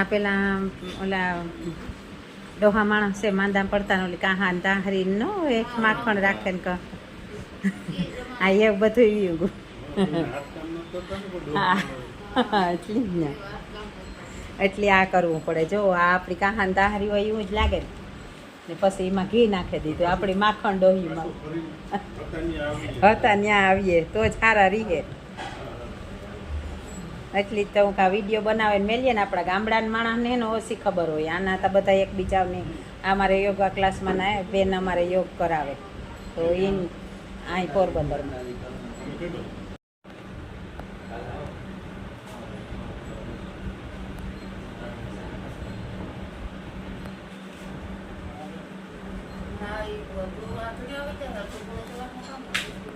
આ પેલા ઓલા ડોહા માણસ છે માંદા પડતા ઓલી કાહા તાહરી નો એક માખણ રાખે ને આ એક બધું હા એટલી જ ને. એટલે આ કરવું પડે. જો આ આપણી કાહાન તાહરી હોય એવું જ લાગે ને. પછી એમાં ઘી નાખી દીધું આપણી માખણ ડોહીમાં. હતા ત્યાં આવીએ. તો જ સારા રહીએ એટલી તો હું કા વીડિયો બનાવે ને મેલીએ ને આપણા ગામડાના માણસને ને ઓછી ખબર હોય. આના તો બધા એકબીજાને અમારે યોગા ક્લાસમાં ના બેન અમારે યોગ કરાવે. તો એ અહીં પોરબંદરમાં.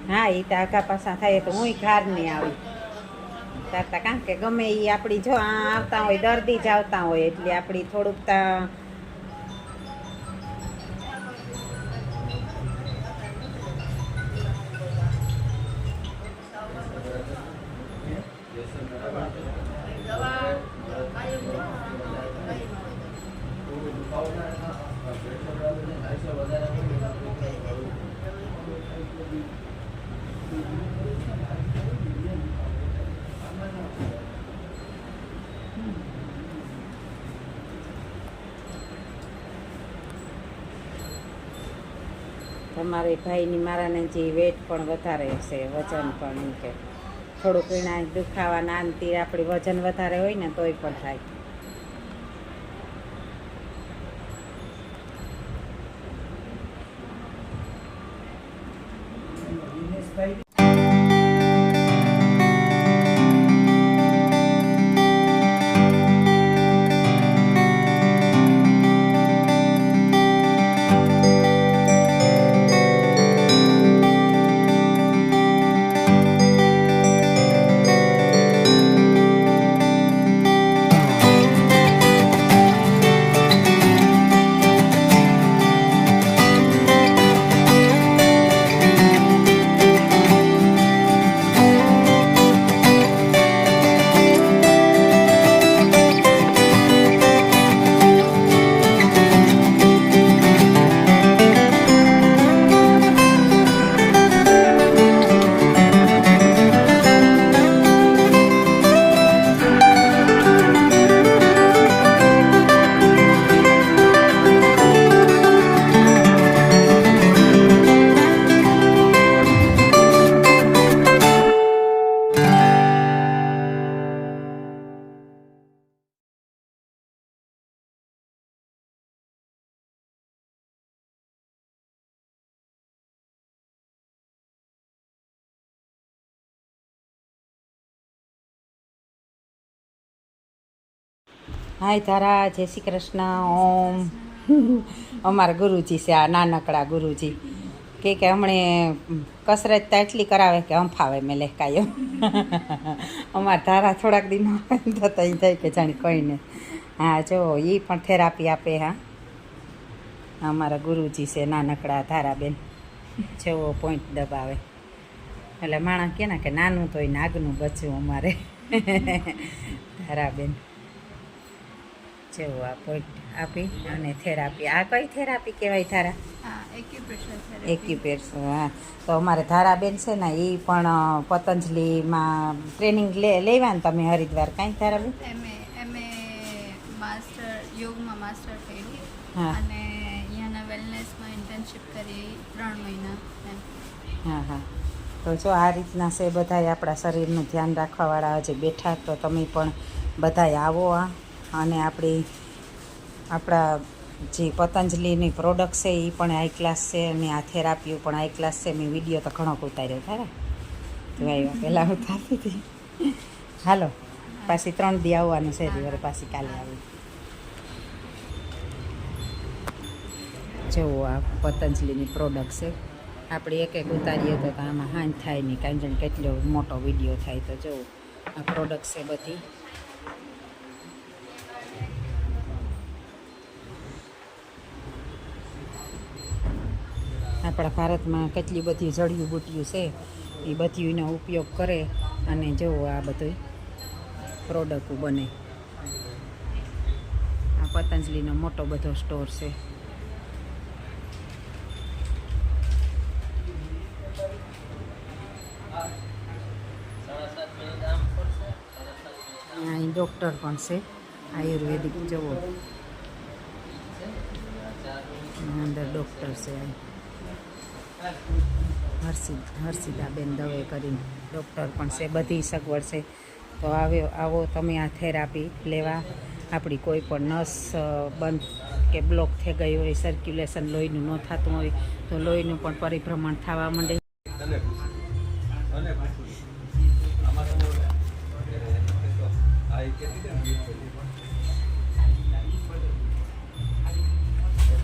હા એ તો આખા પાસા થાય તો હું ઘર નહીં આવી. તારતા કારણ કે ગમે એ આપણી જો આ આવતા હોય, દર્દી જ આવતા હોય, એટલે આપણી થોડુંક તા તમારે ભાઈની મારાને જે વેટ પણ વધારે હશે વજન પણ એમ કે. થોડુંક એના દુખાવા નાનથી આપણી વજન વધારે હોય ને તોય પણ થાય. હાય તારા, જય શ્રી કૃષ્ણ, ઓમ. અમારા ગુરુજી છે, આ નાનકડા ગુરુજી. કે કે હમણે કસરત તો એટલી કરાવે કે હંફાવે મેં લેખાયો અમારા ધારા થોડાક દિન તો ઈ થાય કે જાણે કહીને હા, જો એ પણ થેરાપી આપે, હા. અમારા ગુરુજી છે, નાનકડા ધારાબેન. જેવો પોઈન્ટ દબાવે. એટલે માણસ કે ને કે નાનું તોય નાગનું બચ્યું અમારે. ધારાબેન. જેવું આ પોઈન્ટ આપી અને થેરાપી આ કઈ થેરાપી કહેવાય ધારા? હા એક્યુપ્રેશર હા. તો અમારે ધારાબેન છે ને એ પણ પતંજલિમાં ટ્રેનિંગ લે લેવા ને તમે હરિદ્વાર? કાંઈ ધારાબેન એમે એમે માસ્ટર યોગમાં માસ્ટર કર્યું હા. અને અહીંયાના વેલનેસમાં ઇન્ટર્નશિપ કરી ત્રણ મહિના હા હા. તો જો આ રીતના છે બધાય આપણા શરીરનું ધ્યાન રાખવાવાળા હજી બેઠા તો તમે પણ બધાય આવો આ. અને આપણી, આપણા જે પતંજલિની પ્રોડક્ટ છે એ પણ હાઈ ક્લાસ છે અને આ થેરાપીઓ પણ હાઈ ક્લાસ છે. મેં વીડિયો તો ઘણો ઉતાર્યો ખરા તો આવ્યા પહેલાં ઉતારતી હતી. હાલો, પાછી ત્રણ દી આવવાનું છે દિવરે પાછી કાલે આવી. જુઓ આ પતંજલિની પ્રોડક્ટ છે. આપણે એક એક ઉતારીએ તો આમાં હાંજ થાય નહીં, કાંઈ જણ કેટલો મોટો વીડિયો થાય તો જુઓ આ પ્રોડક્ટ છે બધી. આપણા ભારતમાં કેટલી બધી જડીબુટીઓ છે, એ બધીનો ઉપયોગ કરે અને જુઓ આ બધું પ્રોડક્ટ બને. આ પતંજલિનો મોટો બધો સ્ટોર છે. અહીં ડૉક્ટર પણ છે, આયુર્વેદિક જવો અંદર ડૉક્ટર છે અહીં હર્ષિદ, હર્ષિદાબેન દવે કરીને ડૉક્ટર પણ છે, બધી સગવડ છે. તો આવ્યો આવો તમે આ થેરાપી લેવા. આપણી કોઈ પણ નસ બંધ કે બ્લોક થઈ ગઈ હોય સર્ક્યુલેશન લોહીનું ન થતું હોય, તો લોહીનું પણ પરિભ્રમણ થવા માંડે.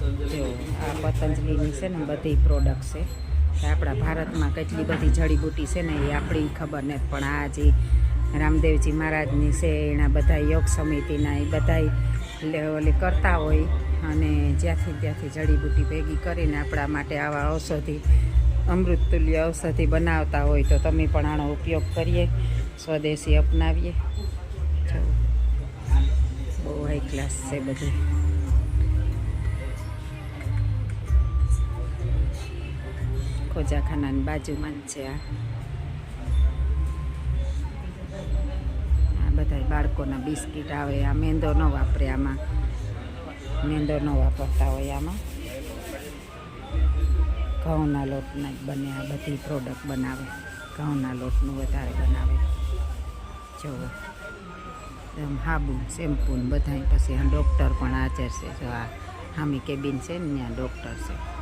જો આ પતંજલિની છે ને બધી પ્રોડક્ટ છે. કે આપણા ભારતમાં કેટલી બધી જડીબુટી છે ને એ આપણી ખબર નથી. પણ આ જે રામદેવજી મહારાજની છે એના બધા યોગ સમિતિના એ બધા ઓલી કરતા હોય અને જ્યાંથી ત્યાંથી જડીબુટી ભેગી કરીને આપણા માટે આવા ઔષધિ અમૃતતુલ્ય ઔષધિ બનાવતા હોય તો તમે પણ આનો ઉપયોગ કરીએ સ્વદેશી અપનાવીએ. બહુ હાઈ ક્લાસ છે બધું. ખોજાખાનાની બાજુમાં જ છે આ. બધા બાળકોના બિસ્કિટ આવે, આ મેંદો ન વાપરે આમાં. મેંદો ન વાપરતા હોય આમાં. ઘઉંના લોટના જ બને, આ બધી પ્રોડક્ટ બનાવે. ઘઉંના લોટનું વધારે બનાવે. જુઓ. એમ હાબુ શેમ્પૂન ને બધાય. પછી આ ડૉક્ટર પણ હાજર છે. જો આ હામી કેબિન છે ને, ત્યાં ડૉક્ટર છે.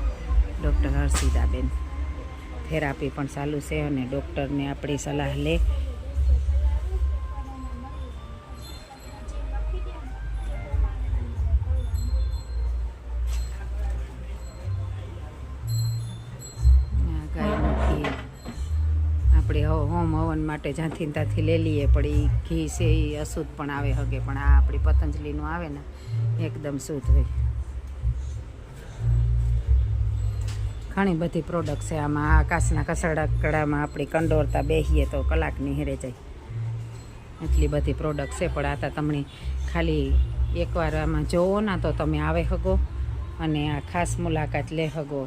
ડૉક્ટર હર્ષિદાબેન થેરાપી પણ ચાલુ છે અને ડૉક્ટરને આપણી સલાહ લે. આપણે હોમ હવન માટે જ્યાંથી ત્યાંથી લઈ લઈએ, પણ એ ઘી છે એ અશુદ્ધ પણ આવે હગે, પણ આ આપણી પતંજલિનું આવે ને, એકદમ શુદ્ધ હોય. ઘણી બધી પ્રોડક્ટ છે. આમાં આકાશના કસરડાકડામાં આપણી કંડોરતા બેસીએ તો કલાકની હેરે જાય. એટલી બધી પ્રોડક્ટ છે. પણ આતા તમને ખાલી એકવાર આમાં જોવો ના તો તમે આવે હગો અને આ ખાસ મુલાકાત લે હગો.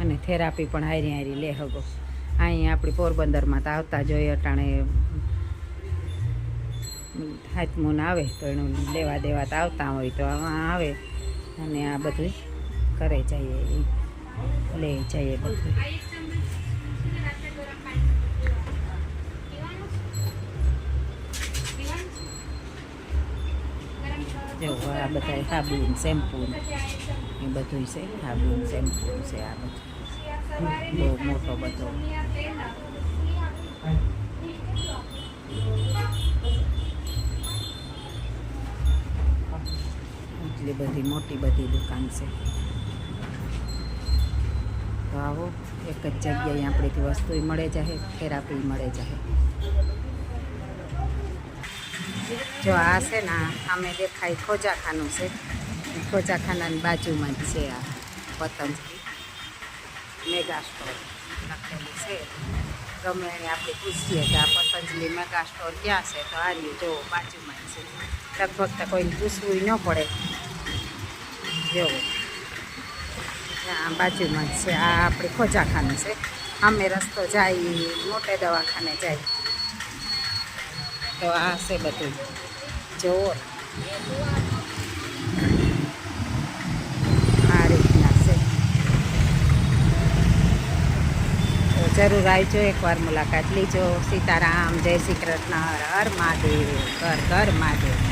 અને થેરાપી પણ હારી હારી લે હગો. અહીં આપણી પોરબંદરમાં તો આવતા જોઈએ અટાણે હાથમૂન આવે તો એનું લેવા દેવા તો આવતા હોય તો આવે. અને આ બધું કરે જઈએ એ લે જઈએ બધું. આ બધા સાબુન શેમ્પુ એ બધું છે. સાબુન શેમ્પુ છે આ બધું. બહુ મોટો બધો. એટલી બધી મોટી બધી દુકાન છે. તો આવો એક જ જગ્યાએ આપણેથી વસ્તુ મળે જાહે, થેરાપી મળે જાહે. જો આ છે ને અમે દેખાય ખોજાખાનું છે. ખોજાખાનાની બાજુમાં જ છે આ પતંજલિ. મેગા સ્ટોર લખેલું છે. ગમે એને આપણે પૂછીએ કે આ પતંજલિ મેગા સ્ટોર ક્યાં છે, તો આની જો બાજુમાં છે. લગભગ તો કોઈને પૂછવું ન પડે. જેવું. આ બાજુમાં જ છે. આ આપણે ખોજાખાનું છે. અમે રસ્તો જાય, મોટે દવાખાને જાય. તો આ છે બધું. જુઓ. આ રીતના છે. તો જરૂર આવજો એકવાર મુલાકાત લીજો. સીતારામ, જય શ્રી કૃષ્ણ, હર હર મહાદેવ, ઘર ઘર મહાદેવ.